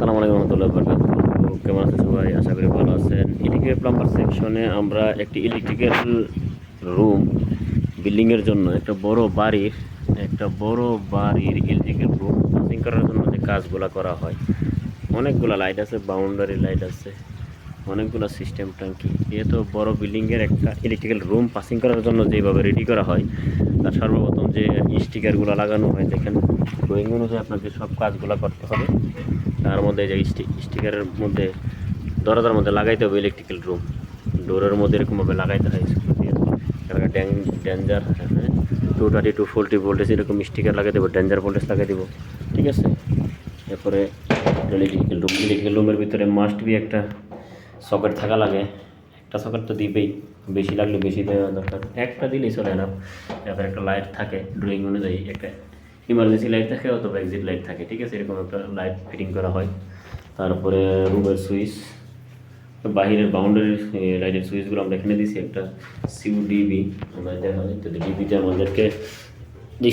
আসসালামু আলাইকুম রহমতুল্লাহ বরকাত কেমন আছেন সবাই? আশা করি ভালো আছেন। ইলেকট্রিক প্লাম্বার সেকশনে আমরা একটি ইলেকট্রিক্যাল রুম বিল্ডিংয়ের জন্য, একটা বড় বাড়ির, একটা বড় বাড়ির ইলেকট্রিক্যাল রুম পাসিং করার জন্য যে কাজগুলো করা হয়। অনেকগুলো লাইট আছে বাউন্ডারি লাইট আছে, অনেকগুলো সিস্টেম ট্যাঙ্কি যেহেতু বড় বিল্ডিংয়ের একটা ইলেকট্রিক্যাল রুম পাসিং করার জন্য যেভাবে রেডি করা হয়, তার সর্বপ্রথম যে স্টিকারগুলো লাগানো হয়, দেখেন ড্রয়িং অনুযায়ী আপনাকে সব কাজগুলো করতে হবে। তার মধ্যে যে স্টিকারের মধ্যে, দরজার মধ্যে লাগাইতে হবে ইলেকট্রিক্যাল রুম ডোরের মধ্যে এরকমভাবে লাগাইতে হয় danger two thirty two forty voltage এরকম স্টিকার লাগাই দেবো ডেঞ্জার ভোল্টেজ লাগাই দেবো, ঠিক আছে? এরপরে ইলেকট্রিক্যাল রুম ইলেকট্রিক্যাল রুমের ভিতরে মাস্ট বি একটা সকেট থাকা লাগে। একটা সকেট তো দিবেই, বেশি লাগলে বেশি দেওয়া দরকার। একটা দিলেই চলে না। এরপর একটা লাইট থাকে ড্রয়িং অনুযায়ী একটা ইমার্জেন্সি লাইট থাকে অথবা এক্সিট লাইট থাকে, ঠিক আছে? এরকম একটা লাইট ফিটিং করা হয়। তারপরে রুমের সুইচ বাহিরের বাউন্ডারির লাইটের সুইচগুলো আমরা এখানে দিছি, একটা সিউ ডিবি আমরা দেখা হয় তো ডিবিতে আমাদেরকে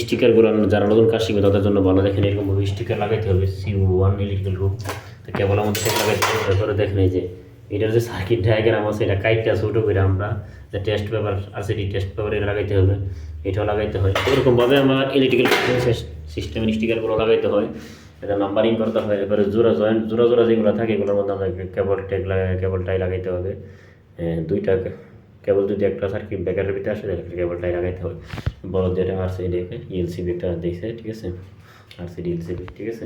স্টিকারগুলো যারা নতুন কাজ শিখবে, তাদের জন্য ভালো দেখেন এরকমভাবে স্টিকার লাগাইতে হবে সিউ ওয়ান ইলেকট্রিক্যাল রুম তো কেবল আমাদের লাগাইতে হবে, তারপরে দেখেন এই যে এটার যে সার্কিট ডায়াগ্রাম আছে, এটা কাইটটা ছোটো করে আমরা যে টেস্ট পেপার আছে ডি টেস্ট পেপার এটা লাগাইতে হবে, এটাও লাগাইতে হয়। এরকমভাবে আমার ইলেকট্রিক্যাল সিস্টেমের স্টিকারগুলো লাগাইতে হয়। এটা নাম্বারিং করতে হয়, এবারে জোড়া জয়েন্ট জোড়া জোড়া যেগুলো থাকে, এগুলোর মধ্যে আমরা কেবল টেক কেবল টাই লাগাইতে হবে। দুইটা কেবল যদি একটা সার্কিট ব্যাকারের ভিতরে আসে, তাহলে কেবল টাই লাগাইতে হবে। বড় যেটা আর সি ডি ইএলসিবি একটা দিয়েছে ঠিক আছে? আর সি ডি এলসিবি ঠিক আছে?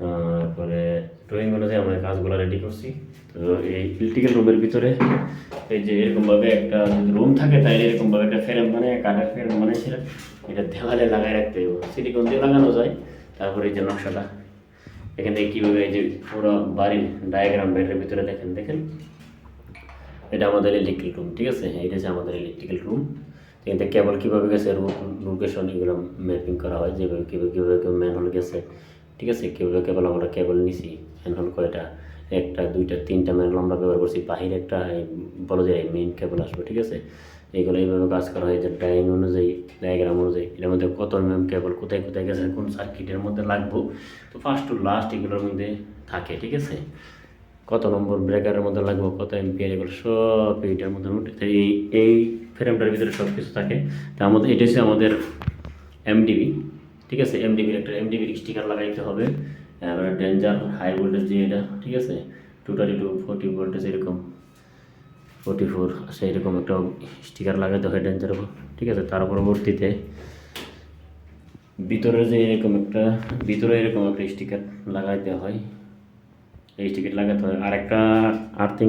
তারপরে ড্রয়িং অনুযায়ী আমরা কাজগুলো রেডি করছি। তো এই ইলেকট্রিক্যাল রুমের ভিতরে এই যে এরকমভাবে একটা রুম থাকে তাই এরকমভাবে একটা ফ্রেম মানে কাঠের ফ্রেম বানাইছিল এটা দেওয়ালে লাগাই রাখতে হবে। সিলিকন দিয়ে লাগানো যায়, তারপরে এই যে নকশাটা। এখান থেকে কীভাবে এই যে পুরো বাড়ির ডায়াগ্রাম বেডের ভিতরে দেখেন দেখেন। এটা আমাদের ইলেকট্রিক রুম ঠিক আছে? এটা হচ্ছে আমাদের ইলেকট্রিক্যাল রুম এখান থেকে কেবল কীভাবে গেছে লোকেশন এগুলো ম্যাপিং করা হয়, যেভাবে কীভাবে কীভাবে ম্যানহোল গেছে ঠিক আছে? কীভাবে কেবল আমরা কেবল নিছি। ম্যানহোল কয়টা? একটা, দুইটা, তিনটা ম্যানহোল আমরা ব্যবহার করছি। বাহির একটা বলো যে মেইন কেবল আসবে, ঠিক আছে? এইগুলো এইভাবে কাজ করা হয় যে ড্রাইং অনুযায়ী ডায়াগ্রাম অনুযায়ী। এর মধ্যে কত ম্যাম কেবল কোথায় কোথায় গেছে, কোন সার্কিটের মধ্যে লাগবো? তো ফার্স্ট টু লাস্ট এগুলোর মধ্যে থাকে, ঠিক আছে? কত নম্বর ব্রেকারের মধ্যে লাগবো, কত এমপিআর এগুলো সব এইটার মধ্যে এই এই ফ্রেমটার ভিতরে সব কিছু থাকে। তা আমাদের, এটা হচ্ছে আমাদের এমডিবি ঠিক আছে? এমডিবির একটা এমডিবির স্টিকার লাগাইতে হবে। এবারে ডেঞ্জার হাই ভোল্টেজ দিয়ে এটা, ঠিক আছে? Two thirty two forty voltage এরকম। ফোর্টি ফোর সেই রকম একটা স্টিকার লাগাইতে হয় ডেঞ্জার ঠিক আছে? তার পরবর্তীতে ভিতরে যে এরকম একটা, ভিতরে এরকম একটা স্টিকার লাগাইতে হয়। এই স্টিকার লাগাতে হয়। আর একটা আর্থিং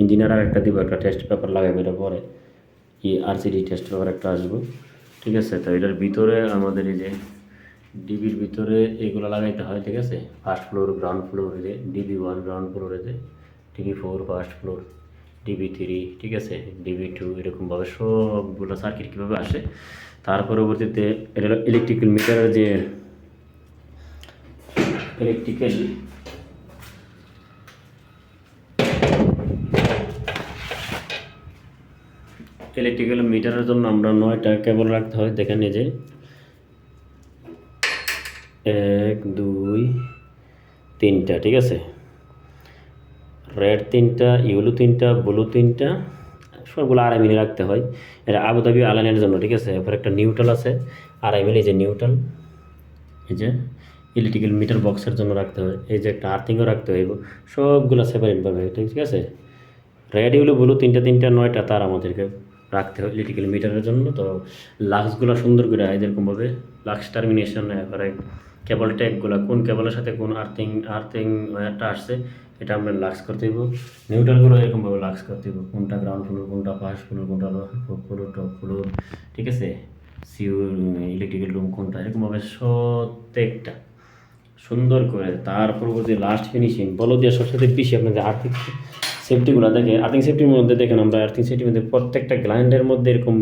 ইঞ্জিনিয়ার আর একটা দিব, একটা টেস্ট পেপার লাগাবে এটা পরে। ই আরসিডি টেস্ট পেপার একটা আসবে। ঠিক আছে, তো এটার ভিতরে আমাদের এই যে ডিবির ভিতরে এগুলো লাগাইতে হয়, ঠিক আছে? ফার্স্ট ফ্লোর গ্রাউন্ড ফ্লোর যে ডিবি ওয়ান গ্রাউন্ড ফ্লোরে যে DB four first floor DB three ঠিক আছে? ডিবি টু এরকমভাবে সবগুলো সার্কিট কীভাবে আসে? তার পরবর্তীতে এটা ইলেকট্রিক্যাল মিটারের যে ইলেকট্রিক্যাল ইলেকট্রিক্যাল মিটারের জন্য আমরা নয়টা কেবল রাখতে হয় দেখেন এই যে এক, দুই, তিনটা, ঠিক আছে? রেড তিনটা ইউলু তিনটা ব্লু তিনটা, সবগুলো আড়াই মিলি রাখতে হয়। এটা আবুধাবি আলানের জন্য, ঠিক আছে? এরপর একটা নিউট্রাল আছে, আড়াই মিলি যে নিউট্রাল এই যে ইলেকট্রিক্যাল মিটার বক্সের জন্য রাখতে হয়। এই যে একটা আর্থিংও রাখতে হইব। সবগুলো সেপারেটভাবে ঠিক আছে? রেড ইউলু ব্লু তিনটা তিনটা, নয়টা তার আমাদেরকে রাখতে হয় ইলেকট্রিক্যাল মিটারের জন্য। তো লাক্সগুলো সুন্দর করে এরকমভাবে লাক্স টার্মিনেশন এবারে কেবল ট্যাগগুলো, কোন কেবলের সাথে কোন আর্থিং আর্থিং ওয়্যারটা আসছে, এটা আমরা লাক্স করতে হইব। নিউট্রালগুলো এরকমভাবে লাক্স করতে হইব, কোনটা গ্রাউন্ড ফ্লোর, কোনটা ফার্স্ট ফ্লোর, কোনটা ফ্লোর টপ ফ্লোর, ঠিক আছে? সিউ ইলেকট্রিক্যাল রুম কোনটা, এরকমভাবে প্রত্যেকটা সুন্দর করে তার পরবর্তী লাস্ট ফিনিশিং বলো দিয়ে সবসাথে বেশি আপনাদের আর্থিক সেফটিগুলো দেখে আর্থিং সেফটির মধ্যে দেখেন আমরা আর্থিং সেফটির মধ্যে প্রত্যেকটা গ্ল্যান্ডের মধ্যে এরকম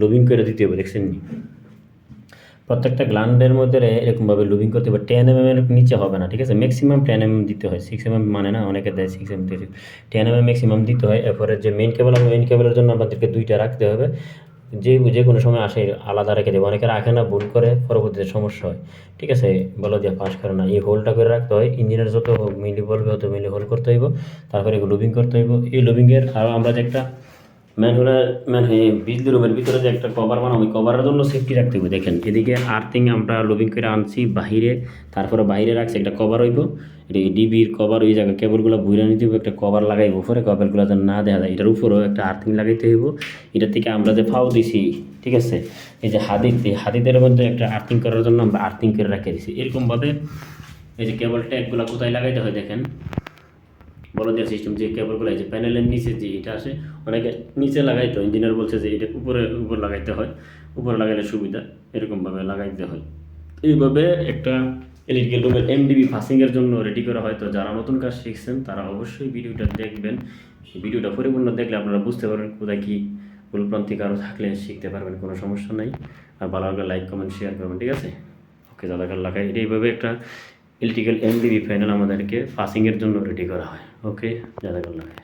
লুবিং করে দিতে হবে, দেখছেন নি? প্রত্যেকটা গ্ল্যান্ডের মধ্যে এরকমভাবে লুবিং করতে হবে টেন এম এর নিচে হবে না, ঠিক আছে? ম্যাক্সিমাম টেন এম দিতে হয় সিক্স এম মানে না, অনেকে দেয় six M ten M M maximum দিতে হয়, এরপরে যে মেন কেবল মেইন কেবলের জন্য আমাদেরকে দুইটা রাখতে হবে যে যে কোনো সময় আসে, আলাদা রেখে দেবো। অনেকে রাখে না, ভুল করে, পরবর্তীতে সমস্যা হয়। ঠিক আছে, বলো দিয়ে পাশ করে না। এই হোলটা করে রাখতে হয়। ইঞ্জিনের যত মিলি বলবে, অত মিলি হোল করতে হইব। তারপরে লুবিং করতে হইব। এই লুবিংয়ের আরও আমরা যে একটা ম্যান হলে ম্যান বিজলি রুমের ভিতরে যে একটা কভার বানাবো কভারের জন্য সেফটি রাখতে হবে। দেখেন, এদিকে আর্থিং আমরা লুবিং করে আনছি, বাহিরে, তারপরে বাইরে রাখছি, একটা কভার হইব। এটা ডিবির কভার ওই জায়গায় কেবলগুলো বুঝে নিতে হবে, একটা কভার লাগাইব। উপরে কভারগুলো যেন না দেখা যায়, এটার উপরেও একটা আর্থিং লাগাইতে হইব। এটার থেকে আমরা যে ফাও দিছি, ঠিক আছে? এই যে হাদিদ, এই হাদিদের মধ্যে একটা আর্থিং করার জন্য আমরা আর্থিং করে রেখে দিছি। এরকমভাবে এই যে কেবল ট্যাগগুলো কোথায় লাগাইতে হয় দেখেন? বড় দেওয়ার সিস্টেম যে কেবলগুলো এই যে প্যানেলের নিচে যে এটা আসে, অনেকে নিচে লাগাইতো ইঞ্জিনিয়ার বলছে যে এটা উপরে, উপর লাগাইতে হয়, উপরে লাগাইলে সুবিধা, এরকমভাবে লাগাইতে হয়। এইভাবে একটা ইলেকট্রিক্যাল রুমের এমডিবি ফাসিংয়ের জন্য রেডি করা হয়। তো যারা নতুন কাজ শিখছেন, তারা অবশ্যই ভিডিওটা দেখবেন। ভিডিওটা পরিপূর্ণ দেখলে আপনারা বুঝতে পারবেন কোথায় কী ভুলপ্রান্তি কারও থাকলে শিখতে পারবেন, কোনো সমস্যা নাই। আর ভালো লাগলে লাইক কমেন্ট শেয়ার করবেন, ঠিক আছে? ওকে জাদাকার লাগাই। এইভাবে একটা ইলেকট্রিক্যাল এমডিবি প্যানেল আমাদেরকে পাসিংয়ের জন্য রেডি করা হয়। ওকে জাদাকার লাগাই